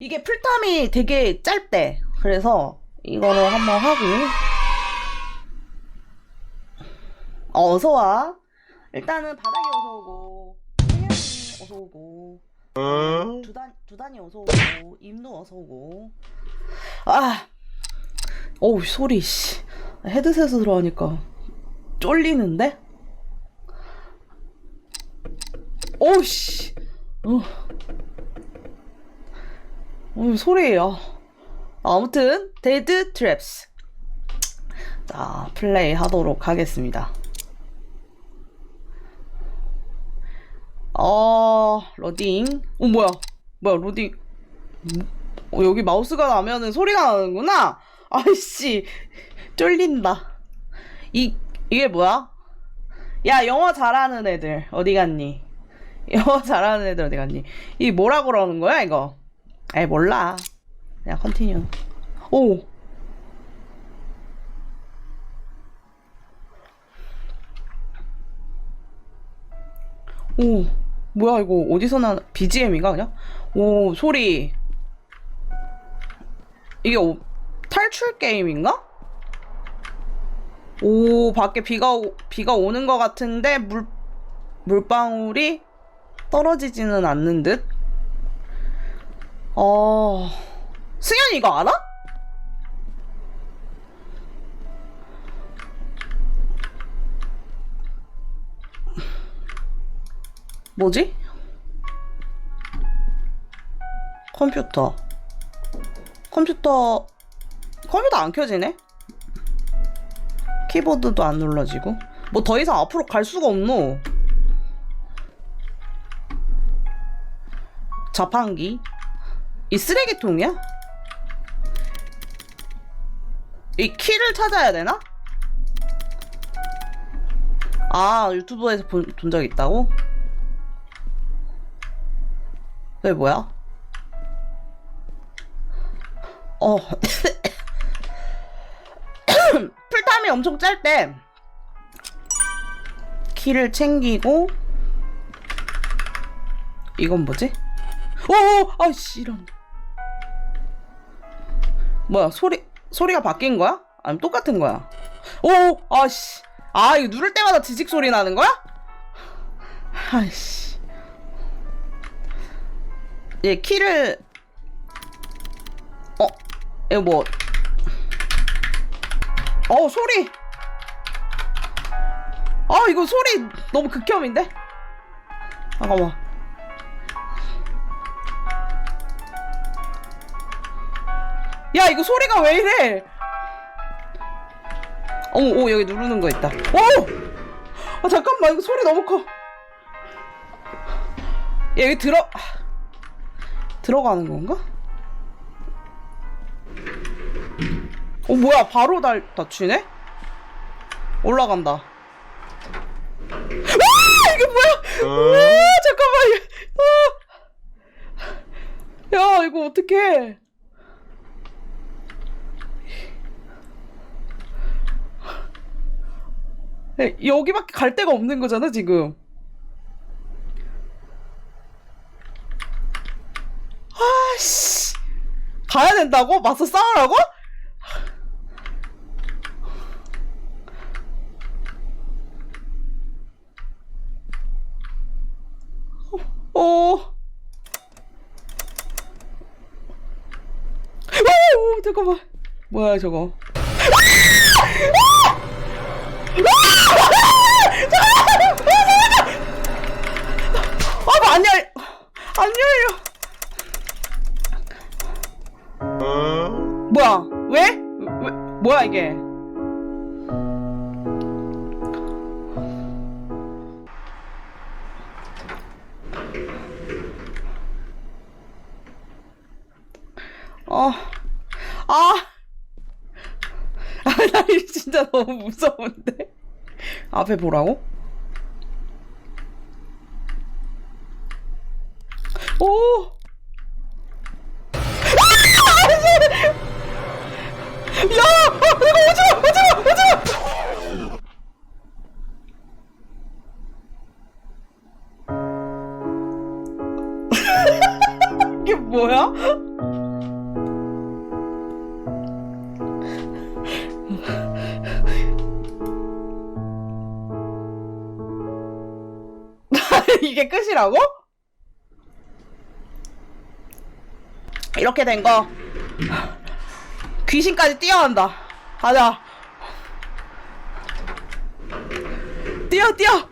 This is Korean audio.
이게 풀탐이 되게 짧대. 그래서 이거를 한번 하고. 어, 어서 와. 일단은 바닥이 어서 오고, 승현이 어서 오고, 두단, 두단이 어서 오고, 임도 어서 오고. 아! 어우, 소리, 씨. 헤드셋에서 들어가니까 쫄리는데? 어우, 씨. 어. 어, 소리예요. 아무튼 데드 트랩스. 자, 플레이 하도록 하겠습니다. 어, 로딩. 어, 뭐야? 뭐야, 로딩. 어, 여기 마우스가 나면은 소리가 나는구나? 아이씨, 쫄린다. 이, 이게 뭐야? 야, 영어 잘하는 애들, 어디 갔니? 영어 잘하는 애들 어디 갔니? 이 뭐라 그러는 거야, 이거? 에이, 몰라. 그냥 컨티뉴. 오! 오, 뭐야, 이거 어디서 나, BGM인가, 그냥? 오, 소리. 이게 오- 탈출 게임인가? 오, 밖에 비가, 오, 비가 오는 것 같은데, 물, 물방울이 떨어지지는 않는 듯? 어, 승현이 이거 알아? 뭐지? 컴퓨터. 컴퓨터, 컴퓨터 안 켜지네? 키보드도 안 눌러지고. 뭐 더 이상 앞으로 갈 수가 없노. 자판기. 이 쓰레기통이야? 이 키를 찾아야 되나? 아, 유튜브에서 본 적 있다고? 그게 뭐야? 어. 풀타임이 엄청 짧대. 키를 챙기고, 이건 뭐지? 오, 아씨, 이런. 뭐야, 소리, 소리가 바뀐 거야? 아니면 똑같은 거야? 오, 아씨. 아, 이거 누를 때마다 지직 소리 나는 거야? 아이씨. 얘 키를, 어, 이거 뭐, 어, 소리. 아, 이거 소리 너무 극혐인데? 잠깐만. 야, 이거 소리가 왜 이래? 어, 오, 여기 누르는 거 있다. 오! 아, 잠깐만, 이거 소리 너무 커. 야, 여기 들어, 들어가는 건가? 어, 뭐야, 바로 달, 다치네? 올라간다. 와! 이게 뭐야! 와, 잠깐만, 아! 야, 이거 어떡해. 여기밖에 갈 데가 없는 거잖아, 지금. 아씨. 가야 된다고? 맞서 싸우라고? 어. 오, 잠깐만. 뭐야, 저거. 뭐야? 왜? 왜? 뭐야, 이게? 어, 아, 아, 나 진짜 너무 무서운데. 앞에 보라고? 거야? 이게 끝이라고? 이렇게 된 거 귀신까지 뛰어난다. 가자 뛰어 뛰어